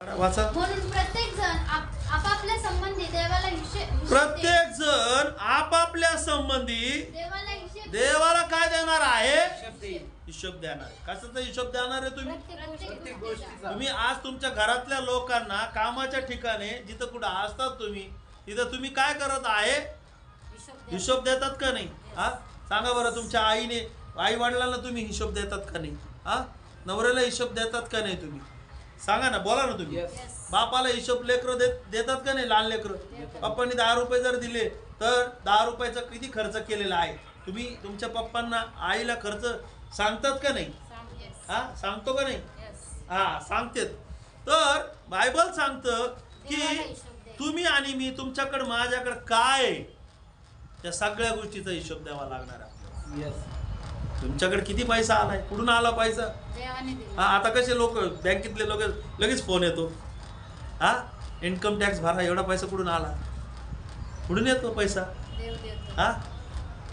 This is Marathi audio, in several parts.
वाचा. म्हणून प्रत्येक जण आप- आपापल्या संबंधी देवाला हिशे- हिशेब प्रत्येक जण आपापल्या संबंधी दे- देवाला हिशेब देवाला काय देणार आहे. हिशोब देणार. आहे कशाचा हिशोब देणार आहे तुम्ही? प्रत्येक प्रत्येक गोष्टीचा. गोष्टीचा तुम्ही आज तुमच्या घरातल्या लोकांना कामाच्या ठिकाणी जिथं कुठं असतात तुम्ही तिथं तुम्ही काय करत आहे. हिशोब देतात का नाही? हा? सांगा बरं तुमच्या आईने आई वडिलांना तुम्ही हिशोब देतात का नाही? हा? नवऱ्याला हिशोब देतात का नाही तुम्ही? सांगा ना बोला ना तुम्ही. बापाला हिशोब लेकरं देत देतात का नाही लहान लेकरं. पप्पांनी दहा रुपये जर दिले तर दहा रुपयाचा किती खर्च केलेला आहे तुम्ही तुमच्या पप्पांना आईला खर्च सांगतात का नाही. हा सांगतो का नाही. हा सांगतेत तर बायबल सांगतं की. तुम्ही आणि मी तुमच्याकडे माझ्याकडे काय आहे, त्या सगळ्या गोष्टीचा हिशोब द्यावा लागणार आहे. तुमच्याकडे किती पैसा आलाय? कुठून आला पैसा. हा आता कसे लोक बँकेतले लोक लगेच फोन येतो. हा? इन्कम टॅक्स भरा एवढा पैसा कुठून आला? कुठून येतो पैसा. हा?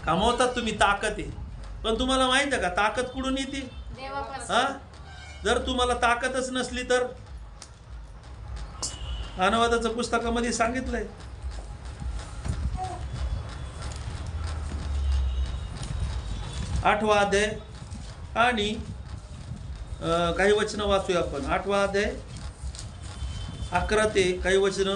कमवतात तुम्ही ताकद आहे. पण तुम्हाला माहीत आहे का ताकद कुठून येते. हा? जर तुम्हाला ताकदच नसली तर अनुवादाचं पुस्तकामध्ये सांगितलंय. आठवा अध्याय. आणि काही वचन वाचूया आपण. आठवा अध्याय. अकरा ते काही वचन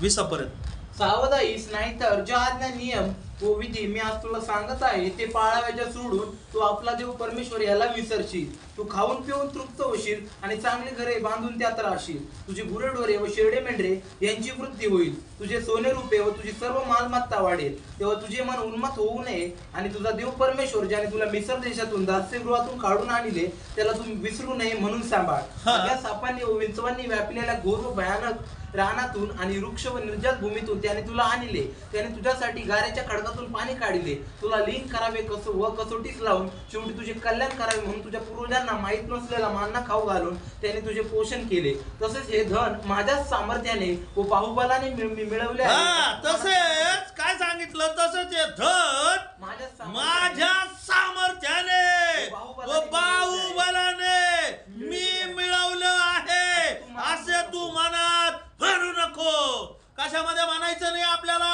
विसापर्यंत. सावधाईस नाहीतर ज्या आज्ञा नियम व विधी मी आज तुला सांगत आहे ते पाळावायच्या सोडून तू आपला देव परमेश्वर याला विसरशील. तू खाऊन पिऊन तृप्त होशील आणि चांगली घरे बांधून त्यात राहशील. तुझी गुरेढोरे व शेरडे मेंढरे यांची वृद्धी होईल. तुझे सोने रुपये व तुझी सर्व मालमत्ता वाढेल. तेव्हा तुझे मन उन्मत होऊ नये आणि तुझा देव परमेश्वर ज्याने तुला मिसर देशातून दास्यगृहातून काढून आणले त्याला तू विसरू नये म्हणून सांभाळ. हा. सगळ्या सापांनी व विंचवांनी व्यापलेल्या घोर व भयानक रानातून आणि वृक्ष व निर्जल भूमीतून त्याने तुला आणले. त्याने तुझ्यासाठी गाऱ्याच्या खडकातून पाणी काढले. तुला लीन करावे कस व कसोटीस लावून शेवटी तुझे कल्याण करावे म्हणून तुझ्या पूर्वजांना माहीत नसलेला मान्ना खाऊ घालून त्याने तुझे पोषण केले. तसेच हे धन माझ्याच सामर्थ्याने व बाहुबलाने मिळवले हा. तसेच काय सांगितलं? तसंच हे धन सामर्थ्याने- माझ्या सामर्थ्याने व बाहुबलाने मी मिळवलं आहे असे तू मनात भरू नको कशामध्ये म्हणायचं नाही आपल्याला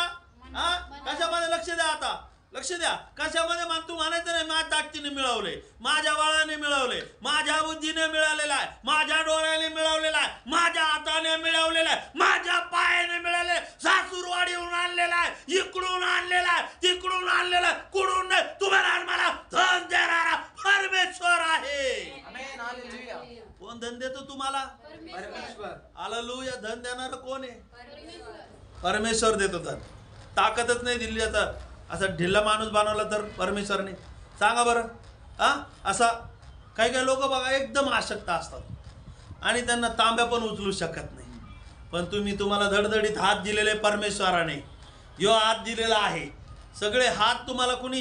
हा कशामध्ये लक्ष द्या आता लक्ष द्या. कशामध्ये मान तू म्हणायचं नाही माझ्या ताकदीने मिळवले माझ्या बाळाने मिळवले माझ्या बुद्धीने मिळालेला आहे. माझ्या डोळ्याने मिळवलेला आहे. माझ्या हाताने मिळवलेला आहे. माझ्या पायाने मिळाले सासूरवाडीहून आणलेला आहे. इकडून आणलेला आहे. तिकडून आणलेला आहे. कुठून नाही. तुम्हाला आणि मला धन देणारा परमेश्वर आहे. Amen, hallelujah. कोण धन देतो तुम्हाला? परमेश्वर. आललूया धन देणार कोण आहे? परमेश्वर. परमेश्वर देतो धन. ताकदच नाही दिली आता. असा ढिल्ला माणूस बनवला तर परमेश्वरने. सांगा बरं. हा? असा काही काही लोक बघा एकदम आशक्त असतात. आणि त्यांना तांब्या पण उचलू शकत नाही. पण तुम्ही तुम्हाला धडधडीत हात दिलेले परमेश्वराने. यो हात दिलेला आहे. सगळे हात तुम्हाला कुणी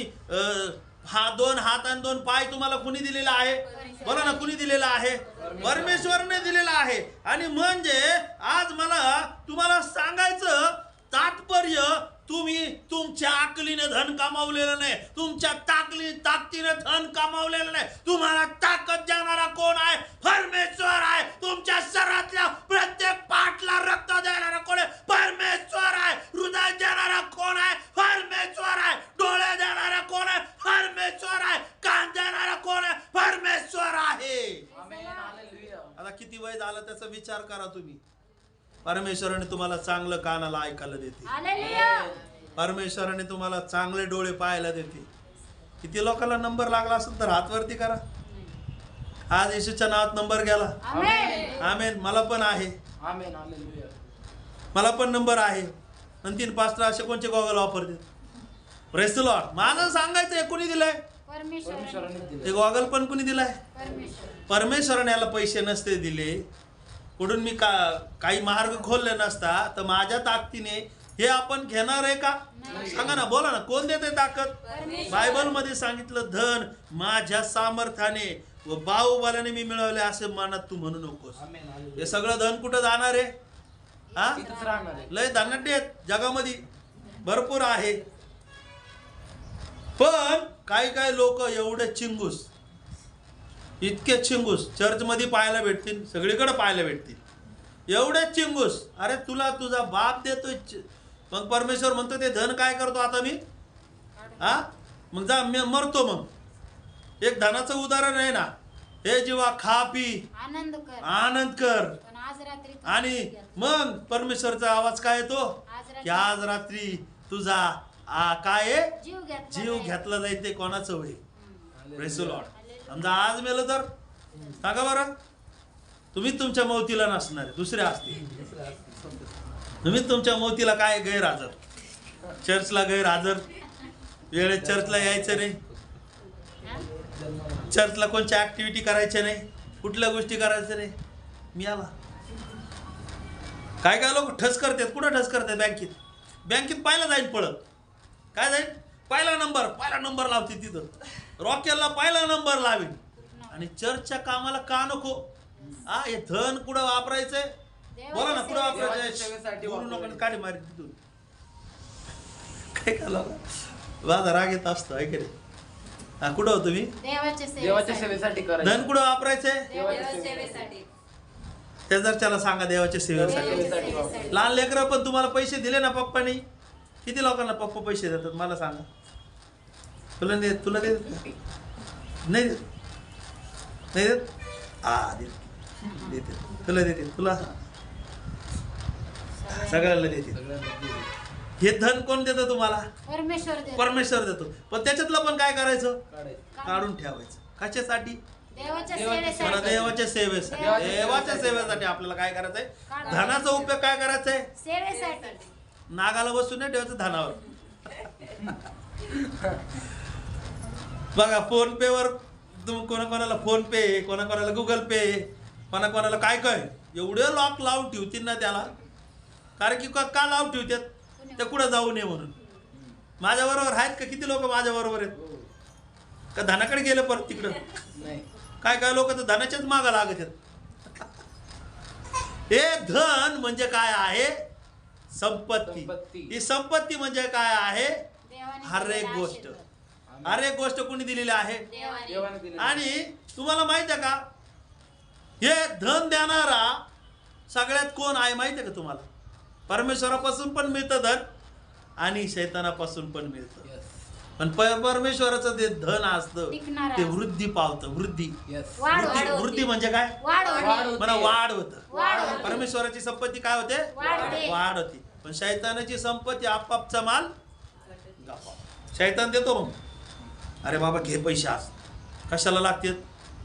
हा दोन हात आणि दोन पाय तुम्हाला कुणी दिलेला आहे? बोला ना कुणी दिलेला आहे? परमेश्वरने दिलेला आहे. आणि म्हणजे आज मला तुम्हाला सांगायचं तात्पर्य तुम्ही तुमच्या आकलीने धन कमावलेलं नाही. तुमच्या ताकली ताकदीने धन कमावलेलं नाही. तुम्हाला ताकद देणारा कोण आहे परमेश्वर आहे तुमच्या शरीरातल्या प्रत्येक पाठला रक्त देणारा कोण आहे परमेश्वर आहे हृदय देणारा कोण आहे परमेश्वर आहे डोळे देणारा कोण आहे परमेश्वर आहे कान देणारा कोण आहे परमेश्वर आहे आमेन, हालेलुया. आता किती वय झालं त्याचा विचार करा तुम्ही परमेश्वराने तुम्हाला चांगलं कानाला ऐकायला देते. परमेश्वराने तुम्हाला चांगले डोळे पाहायला देते. किती लोकांना नंबर लागला असेल तर हातवरती करा. आज येशूच्या नावात नंबर गेला आमेन. आमेन. मला पण आहे. मला पण नंबर आहे. आणि तीन पाच असे कोणचे गॉगल वापरते? प्रेस लॉट माझं सांगायचं हे कोणी दिलंय. ते. गॉगल पण कोणी दिलाय? परमेश्वर. परमेश्वराने याला पैसे नसते दिले. कुठून मी का काही मार्ग खोलले नसता तर माझ्या ताकदीने हे आपण घेणार आहे का. सांगा ना बोला ना कोण देते ताकद परमेश्वर. बायबलमध्ये सांगितलं धन माझ्या सामर्थ्याने व बाहुबलाने मी मिळवले असे मनात तू म्हणू नकोस. हे सगळं धन कुठं जाणार आहे हा इथंच राहणार आहे. लय धनाढ्य आहेत जगामध्ये भरपूर आहे पण काही काही लोक एवढे चिंगूस इतके चिंगूस चर्चमध्ये पाहायला भेटतील सगळीकडे पाहायला भेटतील. एवढेच चिंगूस अरे तुला तुझा बाप देतोय चि- मग परमेश्वर म्हणतो ते धन काय करतो आता मी? हा? मग जा मी मरतो मग. एक धनाचं उदाहरण आहे ना. हे जीवा खा पी. आनंद कर. आनंद कर. आणि. मग परमेश्वरचा आवाज काय येतो? की आज रात्री तुझा आ, काय जीव घेतला जाईल. ते कोणाचं होईल? समजा आज मेलं तर? सांगा बरं. तुम्ही तुमच्या मौतीला नसणार दुसरे असतील तुम्ही तुमच्या मौतीला काय गैरहजर. चर्चला गैरहजर. वेळेत चर्चला यायचं नाही. चर्चला कोणत्या ऍक्टिव्हिटी करायच्या नाही. कुठल्या गोष्टी करायच्या नाही. मी आला. काय काय लोक ठस करतात? कुठं ठस करतात बँकेत? बँकेत पाहिला जाईल पळत. काय जाईल? पहिला नंबर पहिला नंबर लावते तिथं. रॉकेलला पहिला नंबर लावेल आणि चर्चच्या कामाला का नको? हा हे धन कुठं वापरायचंय? बोला ना कुठं वापरायचंय? बोलू वापरायचं. नको काढी मारी तिथून. काय का माझा राग येत असतो ऐक रे. हा कुठं होतो मी देवाच्या सेवेसाठी. धन कुठं वापरायचंय? देवाच्या सेवेसाठी. ते जर त्याला सांगा देवाच्या सेवेसाठी. देवाच्या सेवेसाठी. लहान लेकरं पण तुम्हाला पैसे दिले ना पप्पानी? किती लोकांना पप्पा पैसे देतात? मला सांगा. तुला नाही देत तुला देत? का? नाही देत. नाही देत? हा देत देते. तुला देते. तुला? सगळ्याला देते. हे धन कोण देतं तुम्हाला? परमेश्वर देव परमेश्वर देतो. पण त्याच्यातलं पण काय करायचं? काढायचं. काढून ठेवायचं. कशासाठी? देवाच्या मला सेवेसाठी. देवाच्या सेवेसाठी. देवाच्या देवाच्या सेवेसाठी. आपल्याला काय करायचंय? धनाचा उपयोग काय करायचा आहे सेवेसाठी. नागाला बसून नाही ठेवायचं धनावर. बघा फोन पे वर तुम कोणा कोणाला फोन पे कोणा कोणाला गुगल पे कोणा कोणाला काय काय एवढे लॉक लावून ठेवतील ना त्याला. कारण की का लावून ठेवतात? ते कुठं जाऊ नये म्हणून. माझ्या बरोबर आहेत का? किती लोक माझ्या बरोबर आहेत? का धनाकडे गेले परत तिकडं? नाही. काय काय लोक तर धनाच्याच मागं लागत आहेत. हे धन म्हणजे काय आहे? संपत्ती. ही संपत्ती म्हणजे काय आहे? हर एक गोष्ट. एक गोष्ट कोणी दिलेली आहे. आणि तुम्हाला माहीत आहे का हे धन देणारा सगळ्यात कोण आहे माहिती आहे का तुम्हाला परमेश्वरापासून पण मिळतं धन आणि शैतानापासून पण मिळतं. पण परमेश्वराचं ते धन असतं ते. वृद्धी पावतं वृद्धी वृद्धी वृद्धी. म्हणजे काय वाढ वाढ होते. परमेश्वराची संपत्ती काय होते वाढते. वाढ होती पण शैतानाची संपत्ती आपापचा माल. शैतान देतो मग अरे बाबा घे पैसे आज. कशाला लागतील?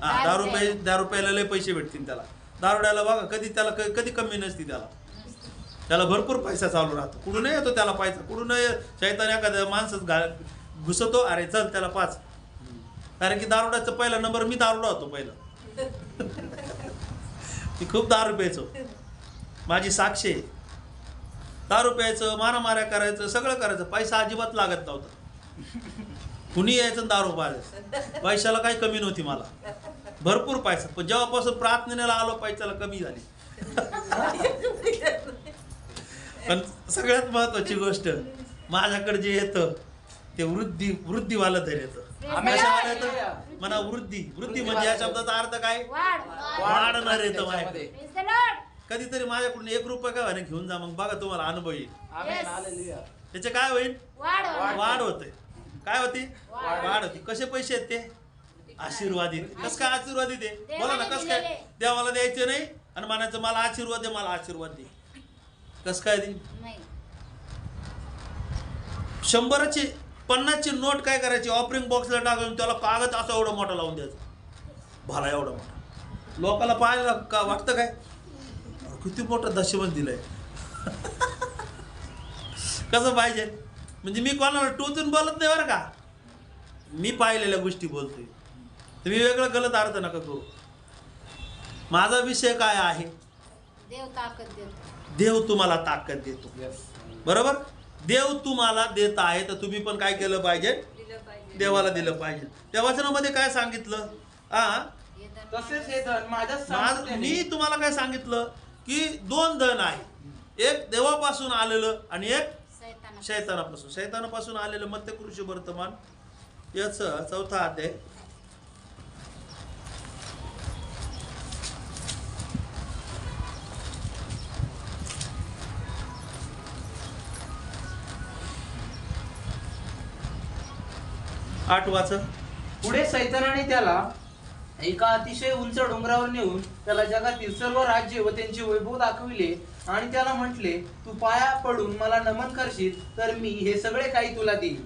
हा पे प्यायला. दारू प्यायला लय पैसे भेटतील त्याला. दारुड्याला बघा कधी त्याला क- कधी कमी नसती त्याला. त्याला भरपूर पैसा चालू राहतो. कुठून येतो त्याला पैसा. कुठून शैतान एखाद्या माणसं घा घुसतो अरे चल त्याला पाच. कारण की दारुड्याचा पहिला नंबर मी दारुडा होतो पहिला. मी खूप दारू प्यायचो. माझी साक्षी आहे. दारू प्यायचं मारामाऱ्या करायचं सगळं करायचं. पैसा अजिबात लागत नव्हता. कुणी यायचं दारू पाहायचं पैशाला काही कमी नव्हती मला. भरपूर पैसा. पण जेव्हापासून प्रार्थनेला आलो पैशाला कमी झाली. पण सगळ्यात महत्वाची गोष्ट माझ्याकडे जे येतं ते वृद्धी वृद्धीवालं धैर्य येतं. म्हणा वृद्धी. वृद्धी म्हणजे या शब्दाचा अर्थ काय? वाढ वाढणार येतं माझ्याकडे. कधीतरी माझ्याकडून एक रुपये काय घेऊन जा मग बघा तुम्हाला अनुभव येईल. त्याचे काय होईल. वाढ होते. काय होती? वाढ. होती. कसे पैसे आहेत ते? आशीर्वादित कस काय आशीर्वादित आहे बोला ना कस काय. देवाला द्यायचे नाही आणि म्हणायचं मला आशीर्वाद दे मला आशीर्वाद दे. कस काय दे शंभराची पन्नासची नोट काय करायची? ऑफरिंग बॉक्सला टाकून त्याला कागद असा एवढा मोठा लावून द्यायचा. भला एवढा मोठा. लोकाला पाहायला का वाटतं काय? किती मोठं दशमन दिलंय. कसं पाहिजे? म्हणजे मी कोणाला टोचून बोलत नाही बरं का. मी पाहिलेल्या गोष्टी बोलतोय. तुम्ही वेगळं गलत अर्थ नका करू. माझा विषय काय आहे? देव ताकद देतो. देव तुम्हाला ताकद देतो. बरोबर? देव तुम्हाला देत आहे तर तुम्ही पण काय केलं पाहिजे? देवाला दिलं पाहिजे. त्या वचनामध्ये काय सांगितलं? धन तसेच हे धन माझ्या मी तुम्हाला काय सांगितलं? की दोन धन आहे. एक देवापासून आलेलं आणि एक शैतानापासून. शैतानापासून आलेलं मध्यकृषी वर्तमान याच चौथा अध्याय. आठ वाच. पुढे सैतानाने त्याला एका अतिशय उंच डोंगरावर नेऊन त्याला जगातील सर्व राज्य व त्यांचे वैभव दाखविले आणि त्याला म्हटले तू पाया पडून मला नमन करशील तर मी हे सगळे काही तुला देईन.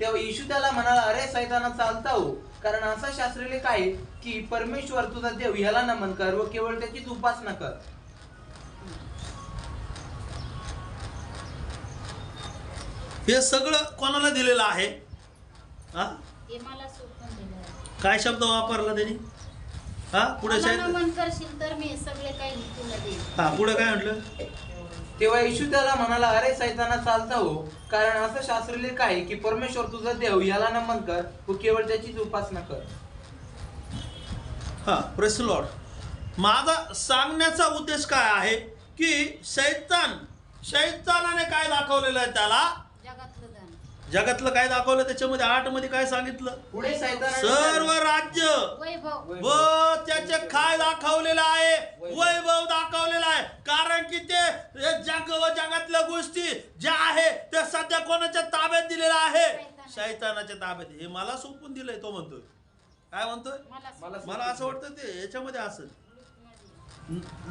तेव्हा येशू त्याला म्हणाला अरे सैताना चालता हो. कारण असं शास्त्रीले काय की परमेश्वर तुझा देव ह्याला नमन कर व केवळ त्याचीच उपासना कर. हे सगळं कोणाला दिलेलं आहे. आहे. काय शब्द वापरला त्यांनी? हा पुढे मला साहेब नमन करशील तर मी हे सगळे काही तुला देईन. हा पुढे काय म्हटलं? तेव्हा येशू त्याला म्हणाला अरे सैताना चालता हो. कारण असं शास्त्रीले काय की परमेश्वर तुझा देव ह्याला नमन कर व केवळ त्याचीच उपासना कर. हा प्रेस लॉर्ड माझा सांगण्याचा उद्देश काय आहे की शैतान शैतानाने काय दाखवलेलं आहे त्याला? जगातलं काय दाखवलं? त्याच्यामध्ये आठमध्ये काय सांगितलं? पुढे सर्व राज्य वैभव. व त्याचे काय दाखवलेलं आहे. वैभव. दाखवलेला आहे. कारण की ते जग व जगातल्या गोष्टी ज्या आहे ते सध्या कोणाच्या ताब्यात दिलेलं आहे? शैतानाच्या ताब्यात. हे मला सोपून दिलंय तो म्हणतोय. काय म्हणतोय? मला असं वाटतं ते याच्यामध्ये असं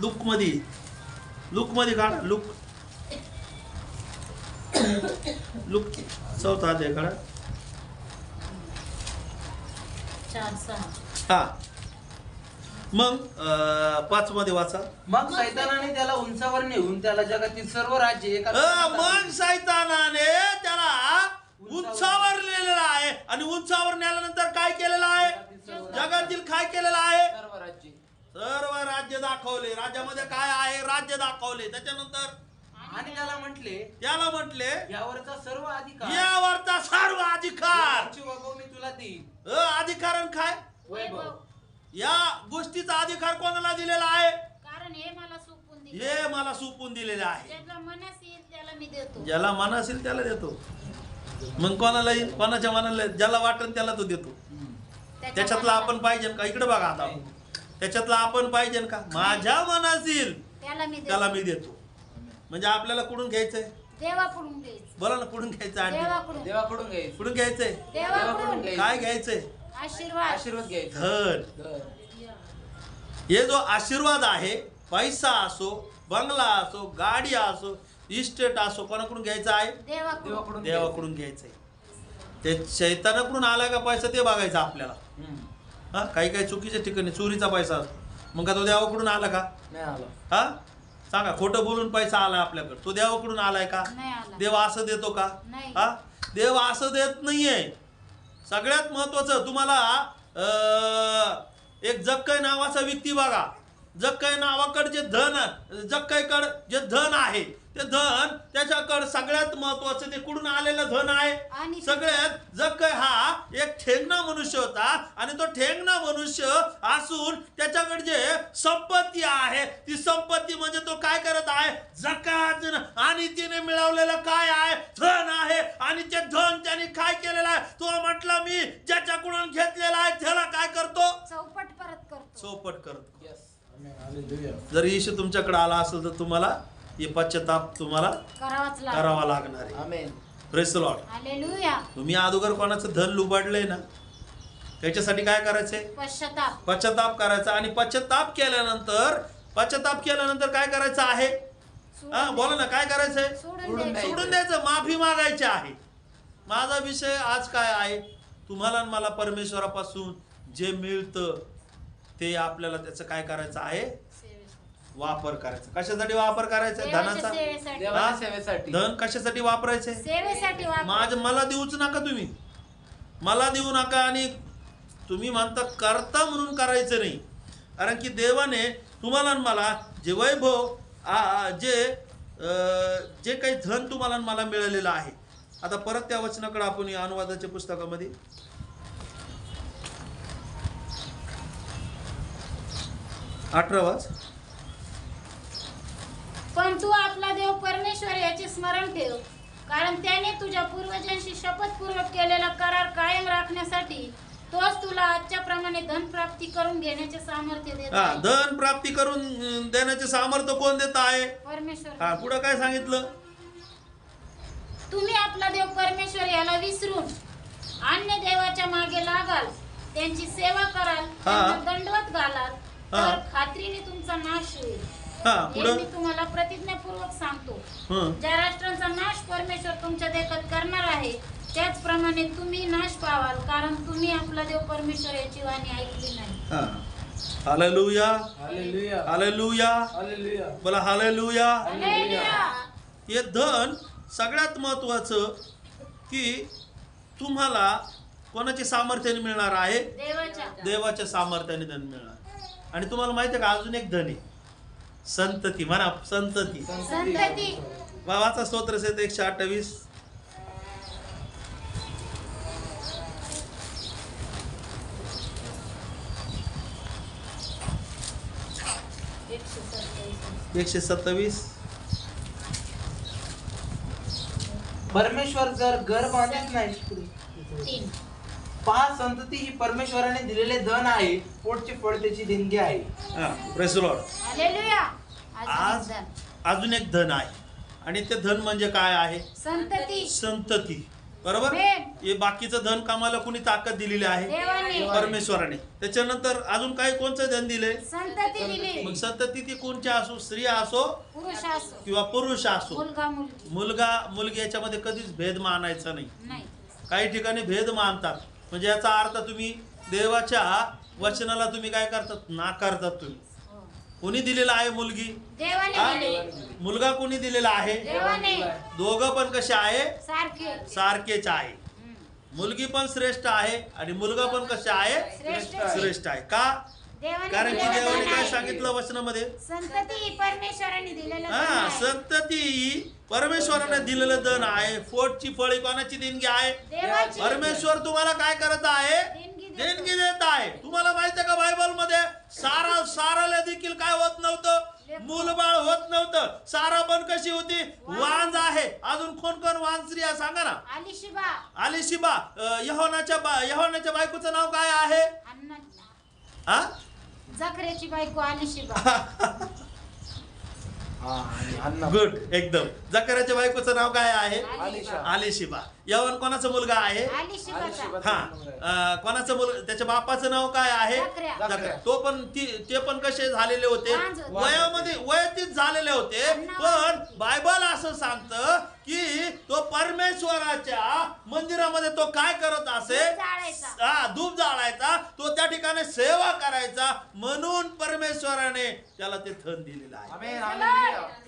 लुकमध्ये लुकमध्ये काढा. लुक लुक चौथा अध्याय काढा चार सहा. हा. मग पाच मध्ये वाचा. मग सैतानाने त्याला उंचावर नेऊन त्याला जगातील सर्व राज्य एका मग सैतानाने त्याला उंचावर नेलेलं आहे. आणि उंचावर नेल्यानंतर काय केलेलं आहे? जगातील काय केलेलं आहे? सर्व राज्य. सर्व राज्य दाखवले. राज्यामध्ये काय आहे? राज्य दाखवले. त्याच्यानंतर आणि त्याला म्हटले त्याला म्हटले यावरचा सर्व अधिकार. यावरचा सर्व अधिकार. याची वैभव मी तुला देईन. अ, अधिकारण काय? वैभव. या गोष्टीचा अधिकार कोणाला दिलेला आहे? कारण हे मला सोपून दिले. हे मला सोपून दिलेले आहे. ज्याला मनास येईल त्याला मी देतो. ज्याला मन असेल त्याला देतो. मग कोणाला येईल? कोणाच्या मनाला ज्याला वाटेल त्याला तो देतो. त्याच्यातला आपण पाहिजे का? इकडे बघा आता आपण. त्याच्यातला आपण पाहिजे का? माझ्या मनास येईल त्याला मी त्याला मी देतो. म्हणजे आपल्याला कुठून घ्यायचंय? देवाकडून घ्यायचं? बोला ना कुठून घ्यायचं आंटी? देवाकडून देवाकडून घ्यायचं? कुठून घ्यायचंय? देवाकडून. काय घ्यायचंय? आशीर्वाद. आशीर्वाद घ्यायचा. धन. हे जो आशीर्वाद आहे पैसा असो बंगला असो गाडी असो इस्टेट असो कोणाकडून घ्यायचा आहे? देवाकडून देवाकडून देवाकडून घ्यायचंय? ते शैतानाकडून आला का पैसा? ते बघायचं आपल्याला. हम्म. हा काही काही चुकीच्या ठिकाणी चोरीचा पैसा असतो. मग का तो देवाकडून आला का? नाही आला. हा? सांगा खोटं बोलून पैसा आला आपल्याकडे. तो देवाकडून आलाय का? देव असं देतो का? नाही. हा? देव असं देत नाहीये. सगळ्यात महत्वाचं तुम्हाला एक जक्कय नावाचा व्यक्ती बघा. जक्कय नावाकडे जे धन जक्कयकड जे धन आहे ते धन त्याच्याकडे सगळ्यात महत्वाचं ते कुठून आलेलं धन आहे? आणि सगळ्यात जक्कय हा एक ठेंगणा मनुष्य होता आणि तो ठेंगणा मनुष्य असून त्याच्याकडे जे संपत्ती आहे ती संपत्ती म्हणजे तो काय करत आहे? जकात. आणि तिने मिळवलेलं काय आहे? धन आहे. आणि ते धन त्याने काय केलेलं आहे? तो म्हटला मी ज्याच्याकडून घेतलेला आहे त्याला काय करतो? चौपट परत करतो. चौपट करतो. जर येशू तुमच्याकडे आला असेल तर तुम्हाला हे पश्चाताप तुम्हाला करावाच लागतो करावा लागणार आहे. प्रेस लॉर्ड हालेलुया तुम्ही अगोदर कोणाचं धन लुबाडलंय ना? त्याच्यासाठी काय करायचंय? पश्चाताप. पश्चाताप करायचा आणि पश्चाताप केल्यानंतर पश्चाताप केल्यानंतर काय करायचं आहे? हा बोला ना काय करायचंय? सोडून सोडून द्यायचं. द्यायचं. सोडून द्यायचं माफी मागायची आहे. माझा विषय आज काय आहे? तुम्हाला आणि मला परमेश्वरापासून जे मिळतं ते आपल्याला त्याचं काय करायचं आहे. वापर करायचा. कशासाठी वापर करायचा? धनाचा. सेवेसाठी. देवाच्या हा? सेवेसाठी. धन कशासाठी वापरायचे? सेवेसाठी वापर. माझ मला देऊच नका तुम्ही. मला देऊ नका आणि तुम्ही म्हणता करता म्हणून करायचं नाही. कारण की देवाने तुम्हाला आणि मला जे वैभव आ- जे अं, जे काही धन तुम्हाला आणि मला मिळालेलं आहे. आता परत त्या वचनाकडे आपण या अनुवादाच्या पुस्तकामध्ये. अठरा वाच. पण तू आपला देव परमेश्वर याचे स्मरण ठेव. कारण त्याने तुझ्या पूर्वजांशी शपथपूर्वक केलेला करार कायम राखण्यासाठी तोच तुला आजच्या प्रमाणे धन प्राप्ती करून घेण्याचे सामर्थ्य देत हा आहे. धन प्राप्ती करून देण्याचे सामर्थ्य कोण देत आहे? परमेश्वर. हा पुढं काय सांगितलं? तुम्ही आपला देव परमेश्वर याला विसरून अन्य देवाच्या मागे लागाल त्यांची सेवा कराल त्यांना दंडवत घालाल तर. खात्रीने तुमचा नाश होईल. हा हे पुढं? मी तुम्हाला प्रतिज्ञापूर्वक सांगतो. हं. ज्या राष्ट्रांचा नाश परमेश्वर तुमच्या देखत करणार आहे त्याचप्रमाणे तुम्ही नाश पावाल कारण तुम्ही आपला देव परमेश्वर याची वाणी ऐकली नाही. हा. हालेलुया. हालेलुया. हालेलुया. हालेलुया. बोला हालेलुया. हालेलुया. हे धन सगळ्यात महत्वाचं की तुम्हाला कोणाच्या सामर्थ्याने मिळणार आहे? देवाच्या. देवाच्या सामर्थ्याने धन मिळणार. आणि तुम्हाला माहिती आहे का अजून एक धन आहे. संतती म्हणा संतती. संतती. वाचा स्तोत्र सेत एकशे अठ्ठावीस. एकशे सत्तावीस. परमेश्वर जर घर बांधत नाही तीन. पहा संतती ही परमेश्वराने दिलेले धन आहे पोटचे फळ त्याची देणगी आहे. हा. हालेलुया आज आज अजून एक धन आहे. आणि ते धन म्हणजे काय आहे? संतती संतती बरोबर. हे बाकीचं धन कामाला कुणी ताकद दिलेली आहे? देवाने. परमेश्वराने. त्याच्यानंतर अजून काही कोणचं धन दिले संतती दिली. मग संतती ती कोणची असो स्त्री असो पुरुष असो. किंवा पुरुष असो. मुलगा मुलगी. मुलगा मुलगी याच्यामध्ये कधीच भेद मानायचा नाही. नाही. काही ठिकाणी भेद मानतात. म्हणजे याचा अर्थ तुम्ही देवाच्या वचनाला तुम्ही काय करतात? नाकारतात तुम्ही. कोणी दिलेला आहे मुलगी? मुलगा कोणी दिलेला आहे? दोघं पण कसे आहे? सारखे. सारखेच आहे. मुलगी पण श्रेष्ठ आहे आणि मुलगा पण कसे आहे? श्रेष्ठ आहे. का? कारण की देवाने काय. सांगितलं वचनामध्ये? संतती ही परमेश्वराने दिलेलं धन आहे. फोटची फळी कोणाची देणगी आहे? परमेश्वर तुम्हाला काय करत आहे? देणगी देतो. आहे. तुम्हाला माहिती आहे का बायबलमध्ये सारा साराला देखील काय होत नव्हतं? मूलबाळ होत नव्हतं. सारा पण कशी होती? वांज आहे. अजून कोण कोण वांज स्त्री आहे? सांगा ना. आली शिबा आली शिबा यहोनाच्या बा यहोनाच्या बायकोचं नाव काय आहे? हा जखऱ्याची बायको आली शिबा आणि अण्णा गुड एकदम. जकराच्या बायकोचं नाव काय आहे? आली शिबा. आली शिबा यवन कोणाचा मुलगा आहे? हा. कोणाचं मुल त्याच्या बापाचं नाव काय आहे. तो पण ती ते पण कसे झालेले होते. वयामध्ये वयातीच झालेले होते. पण बायबल असं सांगतं की तो परमेश्वराच्या मंदिरामध्ये तो काय करत असे. हा धूप जाळायचा. तो त्या ठिकाणी सेवा करायचा म्हणून परमेश्वराने त्याला ते धन दिलेलं आहे.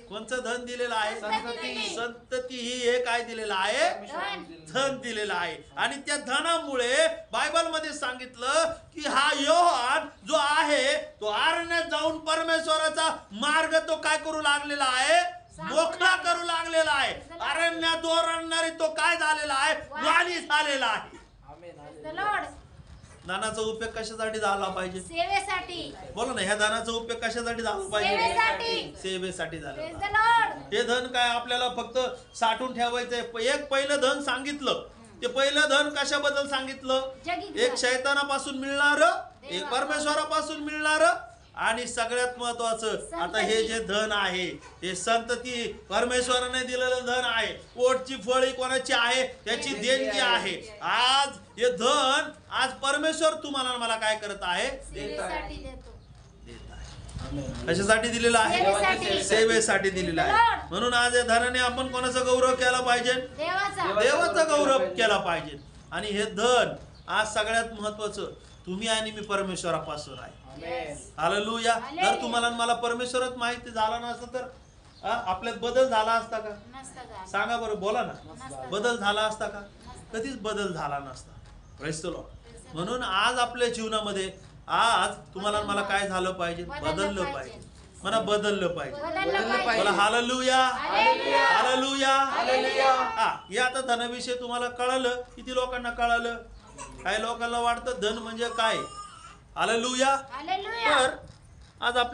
कोणचं धन दिलेलं आहे? संतती. संतती ही हे काय दिलेलं आहे? धन. धन दिलेलं आहे. आणि त्या धनामुळे बायबलमध्ये सांगितलं की हा योहान जो आहे तो अरण्यात जाऊन परमेश्वराचा मार्ग तो काय करू लागलेला आहे? मोकळा करू लागलेला आहे. अरण्यात ओरडणारी तो काय झालेला आहे? वाणी झालेला आहे. धनाचा उपयोग कशासाठी झाला पाहिजे? सेवेसाठी. बोला ना ह्या धनाचा उपयोग कशासाठी झाला पाहिजे? सेवेसाठी. सेवेसाठी झाला Praise पाहिजे. the Lord. हे धन काय आपल्याला फक्त साठवून ठेवायचंय? एक पहिलं धन सांगितलं. ते पहिलं धन कशाबद्दल सांगितलं? जगी एक शैतानापासून मिळणार एक परमेश्वरापासून मिळणार आणि सगळ्यात महत्वाचं आता हे जे धन आहे हे संतती परमेश्वराने दिलेलं धन आहे. पोटची फळी कोणाची आहे? त्याची देणगी आहे. आज हे धन आज परमेश्वर तुम्हाला मला काय करत आहे. कशासाठी दिलेलं आहे? सेवेसाठी दिलेलं आहे. म्हणून आज या धनाने आपण कोणाचा गौरव केला पाहिजे? देवाचा. देवाचा गौरव केला पाहिजे. आणि हे धन आज सगळ्यात महत्वाचं तुम्ही आणि मी परमेश्वरापासून आहे. आमेन. Hallelujah hallelujah. जर तुम्हाला मला परमेश्वरच माहिती झाला नसतं तर हा, आपल्यात बदल झाला असता का? सांगा बरं बोला ना. बदल झाला. असता का? कधीच बदल झाला नसता. म्हणून आज आपल्या जीवनामध्ये आज तुम्हाला आणि मला काय झालं पाहिजे? बदललं पाहिजे. मला बदललं पाहिजे. बोला हालेलुया. हालेलुया. हालेलुया. हालेलुया. हा हे आता धनाविषयी तुम्हाला कळालं. किती लोकांना कळालं? काही लोकांना वाटतं धन म्हणजे काय? हालेलुया. हालेलुया. तर आज आपल्या